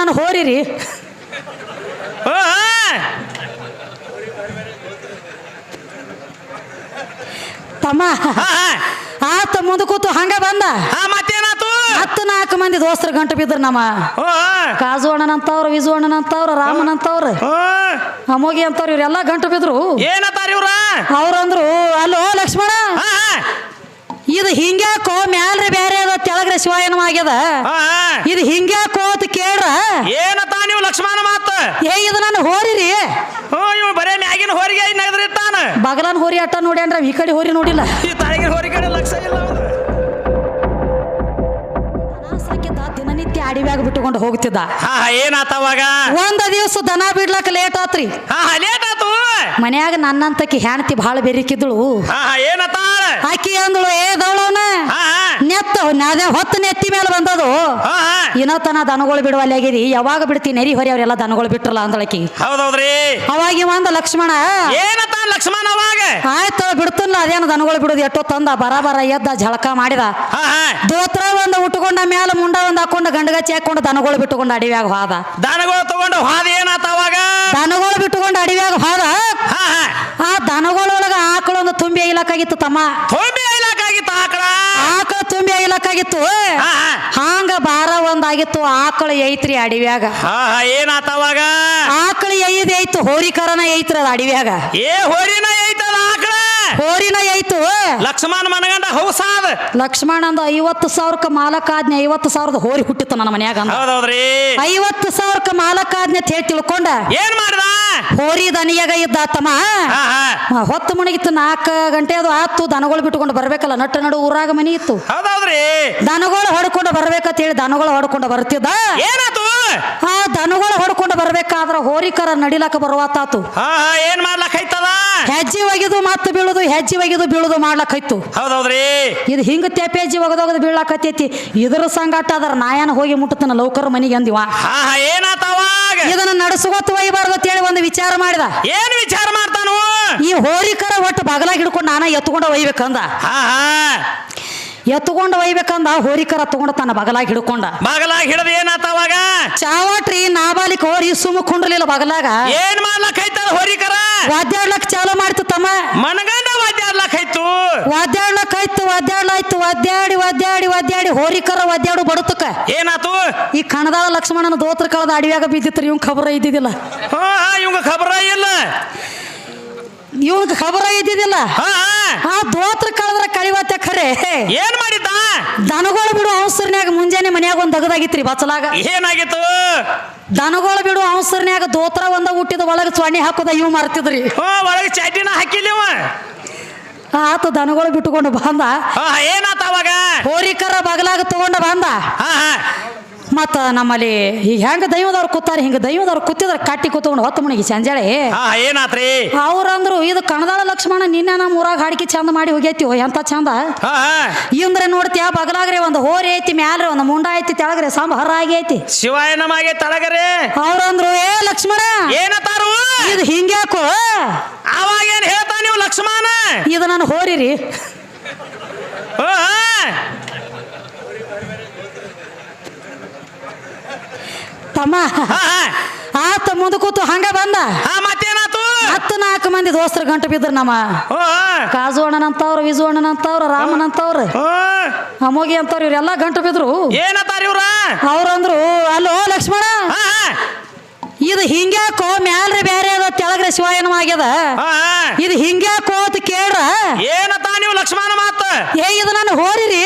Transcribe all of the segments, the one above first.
ನಾನು ಹೋರಿರಿ. ತಮ್ಮ ಆತ ಮುಂದೆ ಕೂತು ಹಂಗ ಬಂದ. ಮತ್ತೇನಾತು? ಹತ್ತು ನಾಲ್ಕು ಮಂದಿ ದೋಸ್ತರ ಗಂಟು ಬಿದ್ರು ನಮ್ಮ. ಓ ಕಾಜು ಅಣ್ಣನಂತವ್ರು ವಿಜು ಅಣ್ಣನಂತವ್ರು ರಾಮನಂತವ್ರು ಅಮೋಗಿ ಅಂತವ್ರು ಇವರೆಲ್ಲ ಗಂಟು ಬಿದ್ರು. ಏನಂತಾರ ಇವ್ರ? ಅವ್ರಂದ್ರು ಅಲ್ಲೋ ಲಕ್ಷ್ಮಣ. ಇದು ಹಿಂಗ್ಯಾಕೋ ಮ್ಯಾಲ್ರಿ ಬೇರೆ ಅದ ತೆಳಗ್ರೆ ಆಗ್ಯದ. ಹಾ ಇದು ಹಿಂಗ್ಯಾಕೋ ಅಂತ ಕೇಳ್ರ. ಏನತ್ತ ನೀವು ಲಕ್ಷ್ಮಣ ಮಾತ? ಏ ಇದು ನಾನು ಹೋರಿರಿ. ಓ ಇವ್ ಬರೇ ಮ್ಯಾಗಿನ ಹೋರಿಗೆ ನಗದಿರ್ತಾನ ಬಗಲನ್ ಹೋರಿ ಅಟ್ಟ ನೋಡ್ಯಾನ್ರ ಈ ಕಡೆ ಹೋರಿ ನೋಡಿಲ್ಲ. ಈ ತಾಳಿಗಿನ ಹೋರಿ ಕಡೆ ಲಕ್ಷ ಇಲ್ಲ ಅವ್ನ್ದು. ಸಾಕಿದ್ದ ದಿನನಿತ್ಯ ಅಡಿವ್ಯಾಗ ಬಿಟ್ಟುಕೊಂಡು ಹೋಗ್ತಿದ್ದ. ಹಾ ಹಾ ಏನಾತ ಅವಾಗ? ಒಂದ ದಿವಸ ದನ ಬಿಡ್ಲಕ್ ಲೇಟ್ ಆತ್ರಿ. ಹಾ ಹಾ ಲೇಟ್ ಆತು. ಮನ್ಯಾಗ ನನ್ನಂತಕಿ ಹೆಣ್ತಿ ಬಹಳ ಬೆರಿಕಿದ್ಳು. ಹಾ ಹಾ ಏನತ್ತ ಆಕಿ ಅಂದಳು ಏ ಹಾ ನೆತ್ತ ಹೊತ್ತು ನೆತ್ತಿ ಮೇಲೆ ಬಂದದು. ಇನ್ನತನ ದನಗಳು ಬಿಡುವಲ್ಲಿ ಆಗಿರಿ ಯಾವಾಗ ಬಿಡ್ತಿ ನೆರಿ ಹೊರಿ ಅವರೆಲ್ಲ ದನಗಳು ಬಿಟ್ರಲ್ಲ ಅಂದಳಕಿ. ಹೌದೌದ್ರಿ. ಅವಾಗ ಇವ ಅಂದ ಲಕ್ಷ್ಮಣ ಏನತ್ತ ಲಕ್ಷ್ಮಣ ಅವಾಗ? ಆಯ್ತು ಬಿಡ್ತಿಲ್ಲ ಅದೇನು ದನಗಳು ಬಿಡೋದು? ಎಷ್ಟೋ ತಂದ ಬರ ಬರ ಎದ್ದ ಝಳಕ ಮಾಡಿದ. ದೋತ್ರ ಒಂದು ಉಟ್ಕೊಂಡ ಮ್ಯಾಲ ಮುಂಡ ಒಂದು ಹಾಕೊಂಡು ಗಂಡಗಚ್ಚಿ ಹಾಕೊಂಡು ದನಗಳು ಬಿಟ್ಟುಕೊಂಡು ಅಡಿವ್ಯಾಗ ಹೋದ. ದನಗಳು ತಗೊಂಡು ಹಾದ ಏನಾತ ಅವಾಗ? ದನಗಳು ಬಿಟ್ಟುಕೊಂಡು ಅಡಿವ್ಯಾಗ ಹೋದ? ಆ ದನಗಳೊಳಗ ಆಕಳೊಂದು ತುಂಬಿ ಐಲಕ್ಕಾಗಿತ್ತು ತಮ್ಮ. ತುಂಬಿ ಐಲಾಕಾಗಿತ್ತ ಆಕಳ? ಆಕಳ ತುಂಬಿ ಐಲಕ್ಕಾಗಿತ್ತು. ಹಾಂಗ ಬಾರ ಒಂದಾಗಿತ್ತು ಆಕಳ ಐತ್ರಿ ಅಡಿವ್ಯಾಗ. ಏನಾತ ಅವಾಗ? ಆಕಳ ಐದು ಐತು ಹೋರಿಕರನ ಐತ್ರಿ ಅದ ಅಡಿವ್ಯಾಗ. ಏ ಹೋರಿನ ಆಕಳ ಹೋರಿನ ಐತು. ಲಕ್ಷ್ಮಣ ಮನಗಂಡ ಹೌಸಾದ ಲಕ್ಷ್ಮಣ ಅಂದ ಐವತ್ತು ಸಾವಿರಕ್ಕೆ ಮಾಲಕಾಜ್ಞೆ ಐವತ್ತು ಸಾವಿರದ ಹೋರಿ ಹುಟ್ಟಿತ್ತು ನನ್ನ ಮನ್ಯಾಗ ಹೌದೌದ್ರಿ. ಐವತ್ತು ಸಾವಿರಕ್ಕೆ ಮಾಲಕಾಜ್ಞೆ ಅಂತ ಹೇಳಿ ತಿಳ್ಕೊಂಡ. ಏನ್ ಮಾಡ್ದ? ಹೋರಿ ದನಿಯಾಗ ಇದ್ದ ತಮ್ಮ ಹಾ ಹಾ. ಆ, ಹೊತ್ತು ಮುಣಗಿತ್ತು ನಾಲ್ಕ ಗಂಟೆ ಅದು ಆತು ದನಗಳು ಬಿಟ್ಟುಕೊಂಡು ಬರ್ಬೇಕಲ್ಲ ನಟ್ಟ ನಡು ಊರಾಗ ಮನಿ ಇತ್ತು. ದನಗಳು ಹೊಡ್ಕೊಂಡು ಬರ್ಬೇಕಂತ ಹೇಳಿ ದನಗಳು ಹೊಡ್ಕೊಂಡು ಬರ್ತಿದ್ದ? ಏನಾತು? ಆ ದನಗಳು ಹೊಡ್ಕೊಂಡು ಬರ್ಬೇಕಾದ್ರ ಹೋರಿಕರ ನಡಿಲಕ್ಕ ಬರುವತ್ತಾತು ಏನ್ ಮಾಡ್ಲಕ್ ಐತದ ಹೆಜ್ಜೆ ಒಗೆದು ಮತ್ತೆ ಬೀಳುದು ಹೆಜ್ಜೆ ಒಗೆದು ಬೀಳುದು ಮಾಡ್ಲಕ್ಕೈತು ಹೌದೌದ್ರಿ. ಇದು ಹಿಂಗ ತೆಪ್ಪೆಜ್ಜಿ ಒಗದೊಗದು ಬೀಳಾಕತ್ತೈತಿ. ಇದ್ರ ಸಂಗಾಟ ಅದರ ನಾಯನ ಹೋಗಿ ಮುಟ್ಟತನ ಲೌಕರ್ ಮನಿಗೆ ಅಂದಿವ. ಹಾ ಹಾ ಏನಾತ ಅವಾಗ? ಇದನ್ನ ನಡೆಸ್ಕೊತ ಒಯ್ಬಾರ್ದು ಅಂತೇಳಿ ಒಂದು ವಿಚಾರ ಮಾಡಿದ. ಏನ್ ವಿಚಾರ ಮಾಡ್ತಾನು? ಈ ಹೋರಿಕರ ಒಟ್ಟು ಬಗಲಾಗಿ ಹಿಡ್ಕೊಂಡು ನಾನ ಎತ್ಕೊಂಡು ಒಯ್ಬೇಕಂದ. ಹಾ ಹಾ. ಎತ್ಕೊಂಡು ಒಯ್ಬೇಕಂದ ಹೋರಿಕರ ತಗೊಂಡ ತನ್ನ ಬಗಲಾಗ ಹಿಡ್ಕೊಂಡ. ಬಗಲಾಗ ಹಿಡಿದ ಏನಾತ ಅವಾಗ? ಚಾವಾಟ್ರಿ ನಾಬಾಲಿಕ ಹೋರಿ ಸುಮ್ಮ ಕುಂಡ್ರಲಿಲ್ಲ ಬಗಲಾಗ. ಏನ್ ಮಾಡ್ಲಕ್ ಐತದ ಹೊರಿಕರ? ವಾದ್ಯಾಡ್ಲಕ್ ಚಾಲೋ ಮಾಡ್ತು ತಮ್ಮ ಮನಗಂಡ ಐತು ವಾದ್ಯಾಡ್ಲಕ್ ಆಯ್ತು ವಾದ್ಯಾಡ್ಲಾಯ್ತು ವಾದ್ಯಾಡಿ ವಾದ್ಯಾಡಿ ವಾದ್ಯಾಡಿ ಹೋರಿಕರ ವಾದ್ಯಾಡು ಬಡತಕ ಏನಾತು? ಈ ಕಣದಾಳ ಲಕ್ಷ್ಮಣನ ದೋತ್ರ ಕಳೆದ ಅಡಿಯಾಗ ಬಿದ್ದಿತ್ರಿ ಇವ್ ಖಬರ ಇದ್ದಿದ್ದಿಲ್ಲ. ಇವಂಗ ಖಬರ ಇಲ್ಲ. ಇವಂಗ ಖಬರ ಇದ್ದಿದ್ದಿಲ್ಲ. ಹಾ ಹಾ. ಆ ದೋತ್ರ ಕಳೆದ್ರ ಕಳಿವತ್ತೆ ಖರೆ. ಏನ್ ಮಾಡಿದ್ದ? ದನಗಳು ಬಿಡು ಅವಸರ್ನ್ಯಾಗ ಮುಂಜಾನೆ ಮನ್ಯಾಗ ಒಂದ್ ದಗದಾಗಿತ್ರಿ ಬಚಲಾಗ ಏನಾಗಿತ್ತು? ದನಗಳು ಬಿಡು ಅವಸರ್ನ್ಯಾಗ ದೋತ್ರ ಒಂದ ಹುಟ್ಟಿದ ಒಳಗ ಸ್ವಾಣಿ ಹಾಕೋದ ಇವ್ ಮರ್ತಿದ್ರಿ. ಒಳಗ ಚಾಟಿನ ಹಾಕಿಲ್ಲಿವ ಆತ ದನಗಳು ಬಿಟ್ಟುಕೊಂಡು ಬಂದ. ಏನಾತ ಅವಾಗ? ಹೋರಿಕರ ಬಗಲಾಗ ತಗೊಂಡ ಬಂದ. ಮತ್ತ ನಮ್ಮಲ್ಲಿ ಈಗ ಹೆಂಗ ದೈವದವ್ರು ಕೂತಾರ ಹಿಂಗ ದೈವದವ್ರು ಕೂತಿದ್ರ ಕಟ್ಟಿ ಕೂತ್ಕೊಂಡು ಹೊತ್ತು ಮುಣಿಗಿ ಸಂಜಾಳೆ ಏನಾತ್ರಿ? ಅವ್ರಂದ್ರು ಇದು ಕಣದಾಳ ಲಕ್ಷ್ಮಣ ನಿನ್ನೆ ನಮ್ಮ ಊರಾಗ ಹಾಡಿಕೆ ಚಂದ ಮಾಡಿ ಹೋಗೈತಿ ಎಂತ ಚಂದ? ಇಂದ್ರೆ ನೋಡ್ತೀಯ ಬಗಲಾಗ್ರೆ ಒಂದು ಹೋರಿ ಐತಿ ಮ್ಯಾಲ್ರೆ ಒಂದು ಮುಂಡ ಐತಿ ತೆಳಗ್ರೆ ಸಂಬಹರ ಆಗೈತಿ. ಶಿವಾಯ ನಮಗೆ ತಳಗರೆ. ಅವ್ರಂದ್ರು ಏ ಲಕ್ಷ್ಮಣ ಏನತಾರು ಇದು ಹಿಂಗ್ಯಾಕು? ಅವಾಗ ಏನ್ ಹೇಳ್ತಾ ನೀವು ಲಕ್ಷ್ಮಣ ಇದು ನಾನು ಹೋರಿರಿ ಹಾ. ತಮ್ಮ. ಆತ ಮುಂದೆ ಕೂತು ಹಂಗ ಬಂದ ಮತ್ತೇನಾತು ಹತ್ತು ನಾಲ್ಕು ಮಂದಿ ದೋಸ್ತರ ಗಂಟು ಬಿದ್ರು ನಮ್ಮ ಹಾ. ಕಾಜು ಅಣ್ಣನಂತವ್ರು ವಿಜು ಅಣ್ಣನಂತವ್ರು ರಾಮನಂತವ್ರು ಹಾ. ಅಮೋಗಿ ಅಂತವ್ರು ಇವರೆಲ್ಲ ಗಂಟು ಬಿದ್ರು ಇವ್ರ ಅವ್ರಂದ್ರು ಅಲ್ಲೋ ಲಕ್ಷ್ಮಣ. ಇದು ಹಿಂಗ್ಯಾಕೋ ಮ್ಯಾಲ್ರಿ ಅದ ಆಗ್ಯದ. ಇದು ಹಿಂಗೇ ಕೋತ ಕೇಳ್ರ? ಏನತ ನೀವು ಲಕ್ಷ್ಮಣ ಮಾತ? ಏ ಇದು ನಾನು ಹೋರಿರಿ.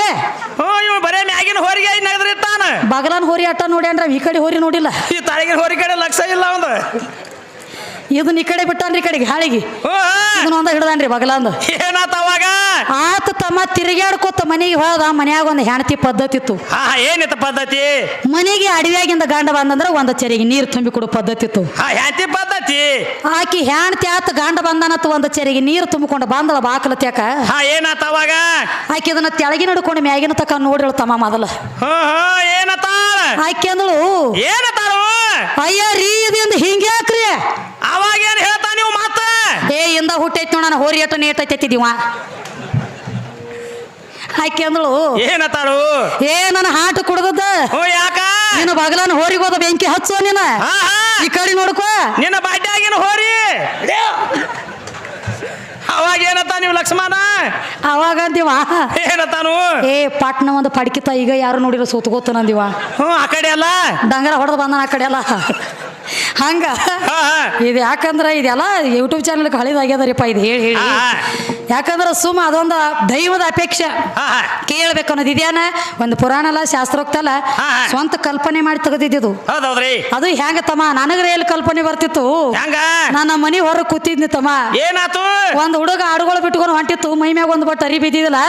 ಇವ್ ಬರೇ ಮ್ಯಾಗಿನ ಹೋರಿಗೆ ಬಗಲನ್ ಹೋರಿ ಅಟ್ಟ ನೋಡ್ಯಾನ್ರ ಈ ಕಡೆ ಹೋರಿ ನೋಡಿಲ್ಲ. ಈ ತಾಳಿಗಿನ ಹೋರಿ ಕಡೆ ಲಕ್ಷ ಇಲ್ಲ ಅವಂದ. ಇದನ್ನ ಈ ಕಡೆ ಬಿಟ್ಟಾನ್ರಿ ಈ ಕಡೆಗೆ ಹಾಳಿಗೆ. ಇದನ್ನ ಒಂದ ಹಿಡ್ದಾನ್ರಿ ಬಗಲಂದ. ಏನಾತ ಅವಾಗ? ಆತ ತಮ್ಮ ತಿರುಗಾಡ್ಕೋತ ಮನೆಗೆ ಹೋದ ಮನ್ಯಾಗ ಒಂದು ಹೆಣತಿ ಪದ್ಧತಿ ಇತ್ತು. ಏನಿತ್ತು ಪದ್ಧತಿ? ಮನೆಗೆ ಅಡವಿಯಾಗಿಂದ ಗಂಡ ಬಂದಂದ್ರ ಒಂದ ಚರಿಗೆ ನೀರು ತುಂಬಿ ಕೊಡೋ ಪದ್ಧತಿ ಇತ್ತು. ಹಾ ಹ್ಯಾಂತಿ ಪದ್ಧತಿ? ಆಕಿ ಹೆಣ್ತಿ ಆತ ಗಂಡ ಬಂದನತ್ತು ಒಂದ ಚರಿಗೆ ನೀರು ತುಂಬಿಕೊಂಡು ಬಂದಳ ಬಾಕಲ ತ್ಯಾಕ. ಹಾ ಏನಾತ ಅವಾಗ? ಆಕಿ ಅದನ್ನ ತೆಳಗಿನ ಹಿಡ್ಕೊಂಡು ಮ್ಯಾಗಿನ ತಕ ನೋಡಿಳು ತಮ್ಮ ಮೊದಲ. ಏನತಾಳ ಆಕಿ ಅಂದಳು ಏನತಾಳು ಅಯ್ಯ ರೀ ಇದಿಂದ ಅವಾಗ ಏನ್ ಹೇಳ್ತಾ ನೀವು ಮಾತ ಏ ಇಂದ ಹುಟ್ಟೈತಿ ನೋಡ ನಾನು ಹೋರಿ ಅಟ್ಟ ನೀಟೈತಿದ್ದೀವ ಆಕೆ ಅಂದಳು ಏನತ್ತಾಳು ಏ ನನ್ನ ಹಾಟು ಕುಡ್ದದ. ನೀನು ಯಾಕ? ನಿನ್ನ ಬಗಲನ ಹೋರಿಗೋದು ಬೆಂಕಿ ಹಚ್ಚೋ ನೀನ. ಈ ಕಡೆ ನೋಡ್ಕೋ. ನಿನ್ನ ಬಾಡ್ಯಾಗಿನ ಹೋರಿ. ಅವಾಗ ಏನತ್ತ ನೀವು ಲಕ್ಷ್ಮಣ? ಅವಾಗ ಅಂದಿವ ಏನತ್ತಾನು? ಏ ಪಾಟ್ನ ಒಂದು ಪಡ್ಕಿತ ಈಗ ಯಾರು ನೋಡಿರೋ ಸೂತ್ಕೋತ ನಂದಿವ ಹ್ಞೂ ಆ ಕಡೆ ಅಲ್ಲ? ಡಂಗರ ಹೊಡೆದು ಬಂದ ಆ ಕಡೆ ಎಲ್ಲ ಹಂಗ? ಇದು ಯಾಕಂದ್ರೆ ಇದೆಲ್ಲ ಯೂಟ್ಯೂಬ್ ಚಾನಲ್ಗೆ ಹಳಿದಾಗ್ಯದರಿಪ್ಪ ಇದು ಹೇಳಿ ಹೇಳಿ. ಯಾಕಂದ್ರೆ ಸುಮ್ಮ ಅದೊಂದು ದೈವದ ಅಪೇಕ್ಷೆ. ಕೇಳ್ಬೇಕು ಅನ್ನೋದು ಇದ್ಯಾನ? ಒಂದು ಪುರಾಣ ಅಲ್ಲ ಶಾಸ್ತ್ರೋಕ್ತ ಅಲ್ಲ ಹಾ, ಹಾ. ಸ್ವಂತ ಕಲ್ಪನೆ ಮಾಡಿ ತೆಗೆದಿದ್ದು ಅದು ಹೆಂಗ ತಮ್ಮ? ನನಗ್ರೆ ಎಲ್ಲಿ ಕಲ್ಪನೆ ಬರ್ತಿತ್ತು. ನನ್ನ ಮನಿ ಹೊರ ಹೊರಗೆ ಕೂತಿದ್ನಿ ತಮ್ಮ. ಏನಾತು? ಒಂದ್ ಹುಡುಗ ಆಡುಗಳು ಬಿಟ್ಕೊಂಡು ಹೊಂಟಿತ್ತು. ಮೈ ಮ್ಯಾಗ ಒಂದು ಬಟ್ ಅರಿ ಬಿದ್ದಿದಿಲ್ಲ.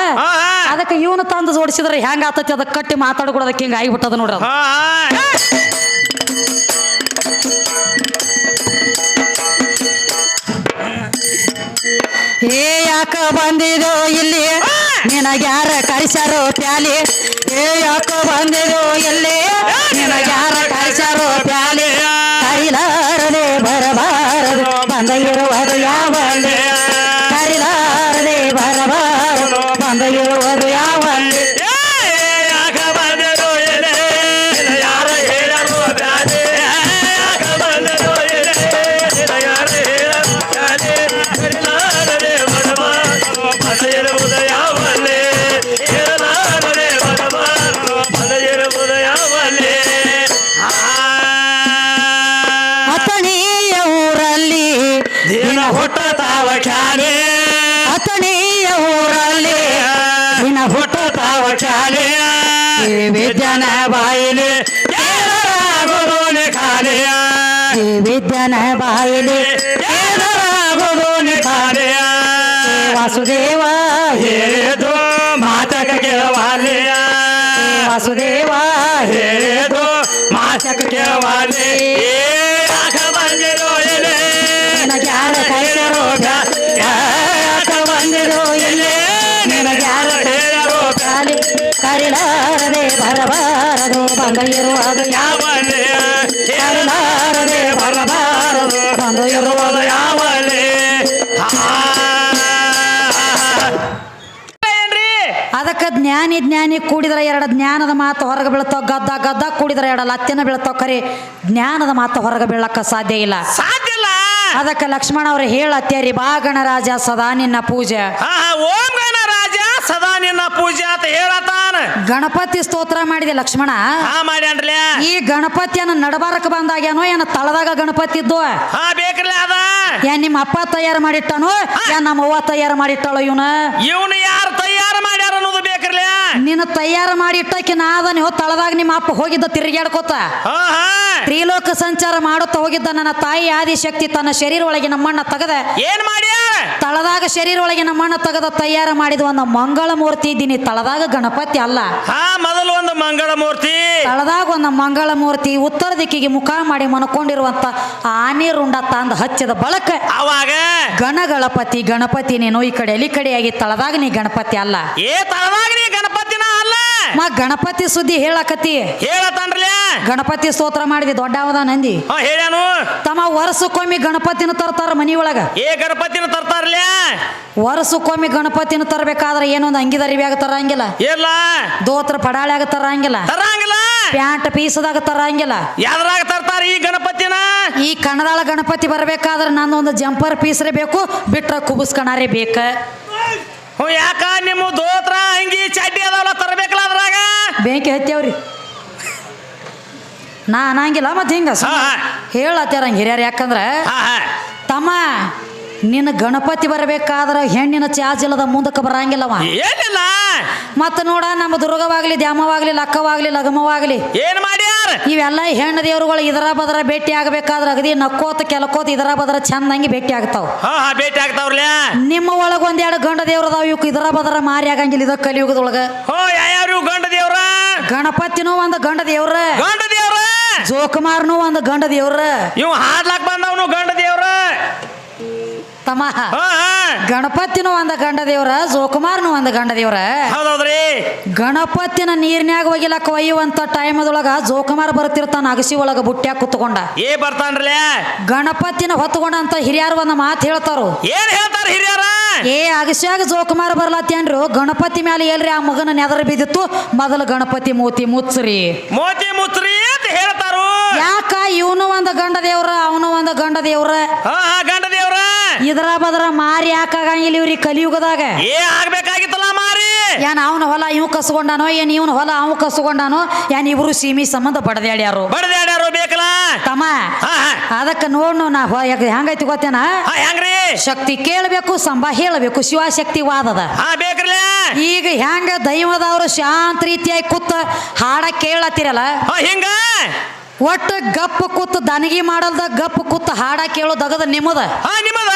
ಅದಕ್ಕೆ ಇವನು ತಂದು ಜೋಡಿಸಿದ್ರೆ ಹೆಂಗ ಆತತಿ? ಅದಕ್ಕೆ ಕಟ್ಟಿ ಮಾತಾಡ್ಕೊಡೋದಕ್ಕೆ ಹಿಂಗ ಆಗಿಬಿಟ್ಟದ ನೋಡ್ರಿ ಏ ಯಾಕ ಬಂದಿದೋ ಇಲ್ಲಿ? ನಿನಗ್ಯಾರ ಕಳಿಸ್ಯಾರೋ ಟ್ಯಾಲಿ ಏ ಯಾಕೋ ಬಂದಿದೋ ಇಲ್ಲಿ? खाने विद्या न भाईले गुरु ने खाने विद्या न भाईले गुरु ने खाने वासुदेवा हे दो माता के वाले वासुदेवा हे दो माता के वाले। बंद क्या ಬರಬಾರದು ಯಾವಲೇ ಬರಬಾರದು. ಬಂದ ಇರುವುದು ಯಾವ ಯಾವಲೆ ಅದಕ್ಕೆ ಜ್ಞಾನಿ ಜ್ಞಾನಿ ಕೂಡಿದ್ರೆ ಎರಡು ಜ್ಞಾನದ ಮಾತು ಹೊರಗೆ ಬೀಳ್ತಾವ ಗದ್ದ ಗದ್ದ ಕೂಡಿದ್ರೆ ಎರಡು ಲತ್ತಿನ ಬೀಳ್ತಾವ ಕರಿ. ಜ್ಞಾನದ ಮಾತು ಹೊರಗೆ ಬೀಳಕ್ಕ ಸಾಧ್ಯ ಇಲ್ಲ. ಸಾಧ್ಯ ಇಲ್ಲ? ಅದಕ್ಕೆ ಲಕ್ಷ್ಮಣ ಅವ್ರು ಹೇಳತ್ತೇರಿ ಬಾ ಗಣರಾಜ ಸದಾ ನಿನ್ನ ಪೂಜೆ. ಓಂ ರಾಜ ನಿನ್ನ ಪೂಜೆ ಅಂತ ಹೇಳತಾನ. ಗಣಪತಿ ಸ್ತೋತ್ರ ಮಾಡಿದೆ ಲಕ್ಷ್ಮಣ. ಹಾ ಮಾಡ್ಯಾನ್ರಲ್ಲ ಈ ಗಣಪತಿಯನ್ನ ನಡಬಾರಕ ಬಂದಾಗ್ಯಾನೋ ಏನ ತಳದಾಗ ಗಣಪತಿ ಇದ್ದು? ಹಾ ಬೇಕ್ರಲ್ಲ ಅದ. ಏನ್ ನಿಮ್ಮ ಅಪ್ಪ ತಯಾರು ಮಾಡಿಟ್ಟನು ಏನ್ ನಮ್ಮ ಅವ್ವ ತಯಾರು ಮಾಡಿಟ್ಟಾಳೋ ಇವನ? ಇವನು ಯಾರು ತಯಾರು ಮಾಡ್ಯಾರ ಅನ್ನೋದು ಬೇಕ್ರಲ್ಲ ನಿನ್ನ ತಯಾರು ಮಾಡಿ ಇಟ್ಟಕ್ಕೆ ನೀವು ತಳದಾಗ ನಿಮ್ಮ ಅಪ್ಪ ಹೋಗಿದ್ದ ತಿರುಗಾಡ್ಕೋತ ಹಾ ಹಾ. ತ್ರಿಲೋಕ ಸಂಚಾರ ಮಾಡುತ್ತಾ ಹೋಗಿದ್ದ ನನ್ನ ತಾಯಿ ಆದಿಶಕ್ತಿ ತನ್ನ ಶರೀರ ಒಳಗೆ ನಮ್ಮಣ್ಣ ತೆಗೆದ. ಏನ್ ಮಾಡ್ಯಾರ ತಳದಾಗ ಶರೀರ ಒಳಗೆ ನಮ್ಮಣ್ಣ ತೆಗೆದ ತಯಾರ ಮಾಡಿದ ಒಂದು ಮಂಗಳ ಮೂರ್ತಿ ಇದ್ದೀನಿ. ತಳದಾಗ ಗಣಪತಿ ಅಲ್ಲ. ಹಾ ಮೊದಲು ಒಂದು ಮಂಗಳ ಮೂರ್ತಿ ತಳದಾಗ ಒಂದು ಮಂಗಳ ಮೂರ್ತಿ ಉತ್ತರ ದಿಕ್ಕಿಗೆ ಮುಖ ಮಾಡಿ ಮನಕೊಂಡಿರುವಂತ ಆನೆ ರುಂಡ ತಂದ ಹಚ್ಚಿದ ಬಳಕ ಅವಾಗ? ಗಣಗಣಪತಿ ಗಣಪತಿ ನೀನು ಈ ಕಡೆ ಎಲಿ ಕಡೆಯಾಗಿ ತಳದಾಗ ನೀ ಗಣಪತಿ ಅಲ್ಲ. ಏ ತಳದಾಗ ನೀ ಮ ಗಣಪತಿ ಸುದ್ದಿ ಹೇಳಕತ್ತಿ. ಹೇಳತಾನ್ರಲ್ಲ ಗಣಪತಿ ಸ್ತೋತ್ರ ಮಾಡಿದಿ ದೊಡ್ಡವದ ನಂದಿ. ಹಾ ಹೇಳ್ಯಾನು. ತಮ್ಮ ವರ್ಷಕ್ಕೊಮ್ಮೆ ಗಣಪತಿನ ತರ್ತಾರ ಮನಿ ಒಳಗ. ಏ ಗಣಪತಿನ ತರ್ತಾರಲ್ಲ ವರ್ಷಕ್ಕೊಮ್ಮೆ ಗಣಪತಿನ ತರಬೇಕಾದ್ರೆ ಏನೊಂದು ಅಂಗಿದರಿವ್ಯಾಗ ತರಂಗಿಲ್ಲ. ಇಲ್ಲ ದೋತ್ರ ಪಡಾಳ್ಯಾಗ ತರಂಗಿಲ್ಲ. ತರಂಗಿಲ್ಲ? ಪ್ಯಾಂಟ್ ಪೀಸದಾಗ ತರಂಗಿಲ್ಲ. ಯಾವ್ದ್ರಾಗ ತರ್ತಾರ ಈ ಗಣಪತಿನ? ಈ ಕನ್ನಡಾಳ ಗಣಪತಿ ಬರಬೇಕಾದ್ರೆ ನಂದೊಂದು ಜಂಪರ್ ಪೀಸ್ರೆ ಬೇಕು ಬಿಟ್ರ ಕುಬುಸ್ಕಣಾರೇ ಬೇಕ. ಹ್ಞೂ ಯಾಕ? ನಿಮ್ಮ ದೋತ್ರ ಅಂಗಿ ಚಡ್ಡಿ ಅದಾವಲ್ಲ ತರಬೇಕಲ್ಲ? ಬೆಂಕಿ ಹತ್ಯಾವ್ರಿ. ನಾ ಅನ್ನಂಗಿಲ್ಲ ಮತ್ತೆ ಹಿಂಗ ಹೇಳತ್ತಾರ ಹಿರಿಯರು. ಯಾಕಂದ್ರೆ ತಮ್ಮ ನಿನ್ನ ಗಣಪತಿ ಬರಬೇಕಾದ್ರೆ ಹೆಣ್ಣಿನ ಚಾರ್ಜ್ ಇಲ್ಲದ ಮುಂದಕ್ಕೆ ಬರಂಗಿಲ್ಲವ. ಏನಿಲ್ಲ. ಮತ್ತೆ ನೋಡ ನಮ್ಮ ದುರ್ಗವಾಗ್ಲಿ ದ್ಯಾಮವಾಗ್ಲಿ ಲಕ್ಕವಾಗ್ಲಿ ಲಗಮವಾಗ್ಲಿ. ಏನ್ ಮಾಡ್ಯಾರ ಇವೆಲ್ಲ ಹೆಣ್ಣು ದೇವರುಗಳು ಇದರ ಬದರ ಭೇಟಿ ಆಗಬೇಕಾದ್ರೆ ಅಗದಿ ನಕ್ಕೋತ ಕೆಲಕೋತ ಇದರ ಬದರ ಚಂದಂಗಿ ಭೇಟಿ ಆಗ್ತಾವ. ಹಾ ಹಾ ಭೇಟಿ ಆಗ್ತಾವ್ರಲ್ಲ? ನಿಮ್ಮ ಒಳಗ ಒಂದೆರಡು ಗಂಡ ದೇವ್ರದಾವ ಇವಕ್ಕೆ ಇದರ ಬದರ ಮಾರಿ ಆಗಂಗಿಲ್ಲ ಇದ ಕಲಿಯುಗದೊಳಗ. ಹೋ ಗಂಡ ದೇವ್ರ? ಗಣಪತಿನೂ ಒಂದು ಗಂಡ ದೇವ್ರ. ಗಂಡ ದೇವ್ರ? ಜೋಕುಮಾರ್ನು ಒಂದು ಗಂಡ ದೇವ್ರ. ಇವ್ ಹಾಡ್ಲಾಕ್ ಬಂದವನು ಗಂಡ ದೇವ್ರ? ತಮ್ಮ ಹಾ ಹಾ. ಗಣಪತಿನೂ ಒಂದ ಗಂಡ ದೇವ್ರ ಜೋಕುಮಾರ್ನು ಒಂದ ಗಂಡ ದೇವ್ರ ಹೌದೌದ್ರಿ? ಗಣಪತಿನ ನೀರ್ನ್ಯಾಗ ಒಯ್ಯುವಂತ ಟೈಮದೊಳಗ ಜೋಕುಮಾರ್ ಬರ್ತಿರ್ತಾನ ಅಗಸಿ ಒಳಗ ಬುಟ್ಟ್ಯಾಗ ಕುತ್ಕೊಂಡ. ಏ ಬರ್ತಾನ್ರಲ್ಲ ಗಣಪತಿನ ಹೊತ್ಕೊಂಡಂತ ಹಿರಿಯರು ಒಂದ ಮಾತು ಹೇಳ್ತಾರು. ಏನ್ ಹೇಳ್ತಾರ ಹಿರಿಯರ? ಏ ಅಗಸ್ಯಾಗ ಜೋಕುಮಾರ್ ಬರ್ಲತ್ತೇನ್ರು ಗಣಪತಿ ಮೇಲೆ ಎಲ್ರಿ ಆ ಮಗನ ನೆದರ ಬಿದ್ದಿತ್ತು? ಮೊದಲ ಗಣಪತಿ ಮೂತಿ ಮುಚ್ಚರಿ ಮೋತಿ ಮುಚ್ಚರಿ ಅಂತ ಹೇಳ್ತಾರು. ಯಾಕ ಇವನು ಒಂದ ಗಂಡ ದೇವ್ರ ಅವನು ಒಂದ ಗಂಡ ದೇವ್ರ ಹಾ ಹಾ ಗಂಡ ದೇವ್ರ ಇದ್ರ ಬದರ ಮಾರಿ ಯಾಕಾಗಂಗಿಲ್ಲ ಇವ್ರಿ ಕಲಿಯುಗದಾಗ. ಏ ಆಗ್ಬೇಕಾಗಿತ್ತಲ್ಲ ಮಾರಿ? ಏನ್ ಅವನ ಹೊಲ ಇವ್ ಕಸ್ಕೊಂಡಾನೋ ಏನ್ ಇವನ ಹೊಲ ಅವ್ ಕಸ್ಕೊಂಡಾನೋ ಏನ್ ಇವರು ಸೀಮಿ ಸಂಬಂಧ ಬಡದ್ಯಾಡ್ಯಾರು ಬಡದ್ಯಾಡ್ಯಾರು ಬೇಕಲ್ಲ? ತಮ್ಮ ಅದಕ್ಕೆ ನೋಡ್ ನಾ ಹೊ- ಯಾಕ್- ಹೆಂಗೈತಿ ಗೊತ್ತೇನ? ಹಾ ಹೆಂಗ್ರಿ? ಶಕ್ತಿ ಕೇಳಬೇಕು ಸಂಬ ಹೇಳಬೇಕು ಶಿವಶಕ್ತಿ ವಾದದ ಹಾ ಬೇಕ್ರಲ್ಲ ಈಗ ಹೆಂಗ ದೈವದವ್ರು ಶಾಂತ ರೀತಿಯಾಗಿ ಕೂತ ಹಾಡ ಕೇಳತ್ತಿರಲ್ಲ? ಹಾ ಹಿಂಗ? ಒಟ್ಟು ಗಪ್ಪ ಕೂತ್ ದನಗಿ ಮಾಡಲ್ದ ಗಪ್ಪ ಕೂತ್ ಹಾಡ ಕೇಳೋ ದಗದ ನಿಮ್ಮದ? ಹಾ ನಿಮ್ಮದ?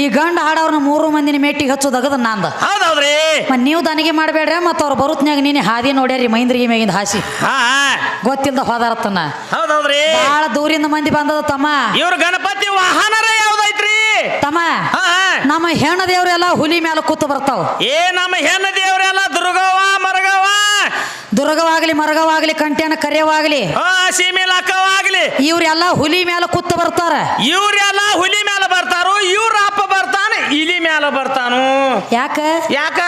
ಈ ಗಂಡ ಹಾಡವ್ರನ್ನ ಮೂರು ಮಂದಿನ ಮೇಟಿಗೆ ಹಚ್ಚೋ ದಗದ ನಂದ. ಹೌದೌದ್ರಿ. ಮತ್ ನೀವು ದನಗಿ ಮಾಡಬೇಡ್ರಿ ಮತ್ತ ಅವ್ರ ಬರುತ್ನ್ಯಾಗ ನೀನೆ ಹಾದಿ ನೋಡ್ಯಾರಿ ಮೈಂದ್ರಿಗೆ ಮೇಗಿಂದ ಹಾಸಿ. ಹಾ ಗೊತ್ತಿಲ್ದ ಹೋದಾರತ್ತನ ಹೌದೌದ್ರಿ. ಭಾಳ ದೂರಿಂದ ಮಂದಿ ಬಂದದ ತಮ್ಮ. ಇವ್ರ ಗಣಪತಿ ವಾಹನರ ಯಾವ್ದೈತ್ರಿ? ತಮ್ಮ ನಮ್ಮ ಹೆಣ್ಣ ದೇವ್ರೆಲ್ಲ ಹುಲಿ ಮೇಲೆ ಕೂತು ಬರ್ತಾವ. ಏ ನಮ್ಮ ಹೆಣ್ಣ ದೇವ್ರೆಲ್ಲ ದುರ್ಗವ್ವ ಮರಗವ್ವ ದುರ್ಗವಾಗ್ಲಿ ಮರಗವಾಗಲಿ ಕಂಟ್ಯಾನ ಕರೆಯವಾಗಲಿ ಹಾ ಸೀಮೆ ಲಕ್ಕವಾಗ್ಲಿ ಇವ್ರೆಲ್ಲ ಹುಲಿ ಮೇಲೆ ಕುತ್ತ ಬರ್ತಾರ. ಇವ್ರೆಲ್ಲ ಹುಲಿ ಮೇಲೆ ಬರ್ತಾರು ಇವ್ರ ಅಪ್ಪ ಬರ್ತಾನ ಇಲಿ ಮೇಲೆ ಬರ್ತಾನು. ಯಾಕ? ಯಾಕ?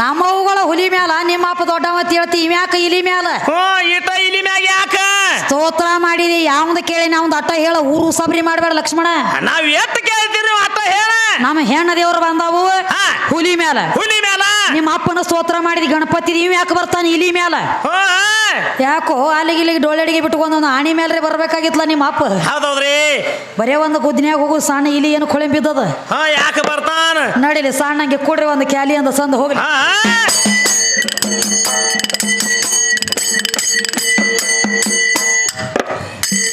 ನಮ್ಮವುಗಳ ಹುಲಿ ಮ್ಯಾಲ ನಿಮ್ಮ ಅಪ್ಪ ದೊಡ್ಡವ ಹೇಳ್ತಿ ಇವ್ಯಾಕ ಇಲಿ ಮ್ಯಾಲ? ಹ್ಞೂ ಇಲಿ ಮ್ಯಾಗ ಯಾಕ? ಸ್ತೋತ್ರ ಮಾಡಿದಿ ಯಾವ್ದು ಕೇಳಿ ನಾವ್ ಅಟ್ಟ ಹೇಳ ಊರು ಸಬರಿ ಮಾಡಬೇಡ ಲಕ್ಷ್ಮಣ. ನಾವ್ ಎತ್ತ ಕೇಳ್ತೀರಿ ಅಟ್ಟ ಹೇಳ? ನಮ್ಮ ಹೆಣ್ಣ ದೇವ್ರು ಬಂದಾವು. ಹುಲಿ ಮ್ಯಾಲ. ಹುಲಿ ಮೇಲ ನಿಮ್ಮ ಅಪ್ಪನ ಸ್ತೋತ್ರ ಮಾಡಿದ ಗಣಪತಿ ಇವ್ ಯಾಕೆ ಬರ್ತಾನೆ ಇಲಿ ಮ್ಯಾಲ? ಯಾಕೋ ಅಲ್ಲಿಗೆ ಇಲ್ಲಿಗೆ ಡೊಳ್ಳೆಡಿಗೆ ಬಿಟ್ಕೊಂಡು ಒಂದು ಆಣಿ ಮೇಲೆ ಬರ್ಬೇಕಾಗಿತ್ತಲ್ಲ ನಿಮ್ಮ ಅಪ್ಪ? ಹೌದೌದ್ರಿ. ಬರೇ ಒಂದು ಗುದ್ನ್ಯಾಗ ಹೋಗು ಸಣ್ಣ ಇಲಿ ಏನು ಕೊಳೆ ಬಿದ್ದದ? ಯಾಕೆ ಬರ್ತಾನ? ನಡಿಲಿ ಸಣ್ಣಂಗೆ ಕೊಡ್ರಿ ಒಂದು ಕ್ಯಾಲಿ ಅಂತ ಸಂದ ಹೋಗ್ಲಿ.